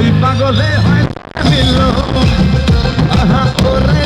দুই পাগলে হয় মিলল। আহা ওরে।